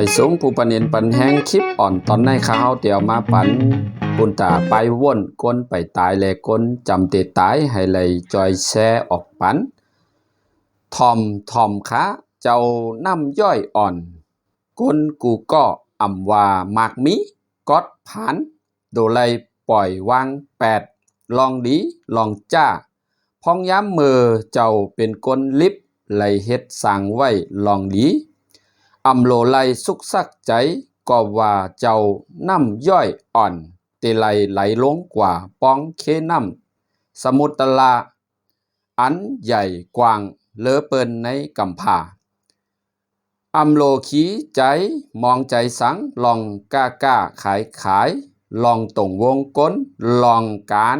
ไปสูงผู้ปันเห็นปันแห้งคลิปอ่อนตอนในข้าวเตียวมาปันปุนตาไปว่นก้นไปตายแลก้นจำเตตายให้เลยจอยแช่ออกปันทอมทอมคะเจ้าน้ำย่อยอ่อน ก้นกูก็อ่ำว่ามากมิกอดผานโดเลยปล่อยวางแปดลองดีลองจ้า พองย้ำมือเจ้าเป็นก้นลิบไหลเฮ็ดสั่งไว้ลองดี อำโลไลสุกสักใจก็ว่าเจ้าน้ำย่อยอ่อนเตไลไหลลงกว่าป้องเคน้ำสมุตลา อันใหญ่กว้างเลอเปินในกำผาอำโลขีใจมองใจสังลองกล้ากล้าขายขาย ลองตรงวงก้นลองการ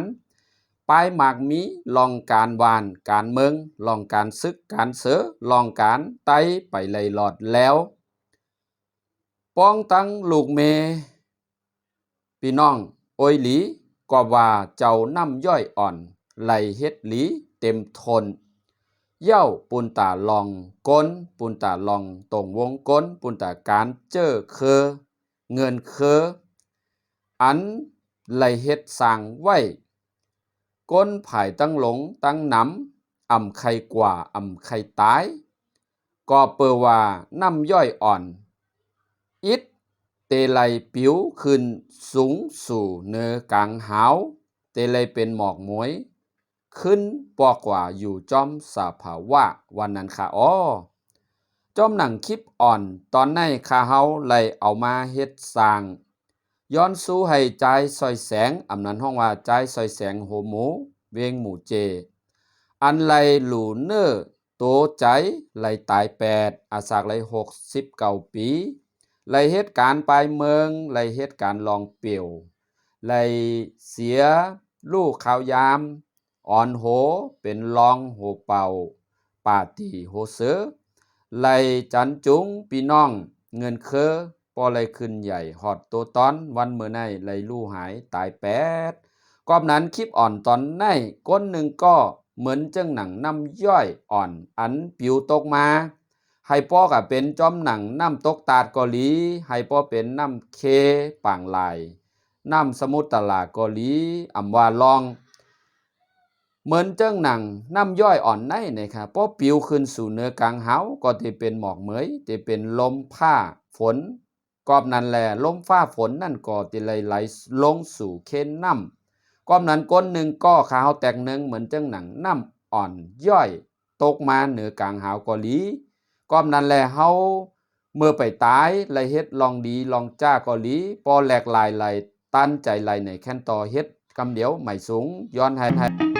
ป้ายหมากมีลองการวานการเมืองลองการซึกการเสือลองการไตไปเลยหลอดแล้ว ป้องตั้งลูกเมพี่น้องโอยหลีก็ว่าเจ้าน้ำย่อยอ่อนไหลเฮ็ดหลีเต็มทน เย้าปุนตาลองก้นปุนตาลองตรงวงก้นปุนตาการเจอเคอ เงินเคอ อันไหลเฮ็ดสร้างไว้ก้นผายตั้งหลงตั้งหนำอ่ำใครกว่าอ่ำใครตาย ก็เปอว่าน้ำย่อยอ่อน อิดเตไลปิวขึ้นสูงสู่เนือกลางหาว เตไลเป็นหมอกมวย ขึ้นปอกว่าอยู่จอมสาภาวะวันนั้นค่ะอ้อจอมหนังคลิปอ่อนตอนในคาเฮาไลเอามาเฮ็ดสร้าง ย้อนสู้ให้ใจซอยแสงอำนั้นห้องว่าใจซอยแสงโหมู เวงหมู่เจ อันไลหลูเนอร์โตใจไลตายแปดอาสากไลหกสิบเก้าปี ไลเหตุการณ์ไปเมืองไลเหตุการณ์ลองเปี่ยวไลเสียลูกขาวยาม อ่อนโหเป็นลองโหเป่าปาตีโหเสือไลจันจุงพี่น้อง เงินเคอปอไลขึ้นใหญ่หอดตัวตอนวันเมื่อในไลลู่หายตายแปดกอบนั้นคลิปอ่อนตอนในก้นหนึ่งก็เหมือนจังหนังน้ำย่อยอ่อนอันปิวตกมา ให้พ่อกับเป็นจอมหนังน้ำตกตาดเกาหลีให้พ่อเป็นน้ำเคป่างลายน้ำสมุทรตลาเกาหลีอำว่าลอง เหมือนเจ้งหนังน้ำย่อยอ่อนในนะครับเพราะปิวขึ้นสู่เนื้อกลางเฮาก็จะเป็นหมอกเหมยจะเป็นลมผ้าฝนกอบนั้นแหละลมฟ้าฝนนั่นก็จะไหลไหลลงสู่เค้นน้ำกอบนั้นก้นหนึ่งก็ขาวแตกหนึ่งเหมือนเจ้งหนังน้ำอ่อนย่อย ตกมาเหนือกลางหาวเกาหลี ก้อมนั้นแหละเฮาเมื่อไปตายไหลเฮ็ดลองดีลองจ้าเกาหลีปอแหลกลายไหลตันใจไหลในแค่นต่อเฮ็ดกำเดียวไม่สูงย้อนห้ให้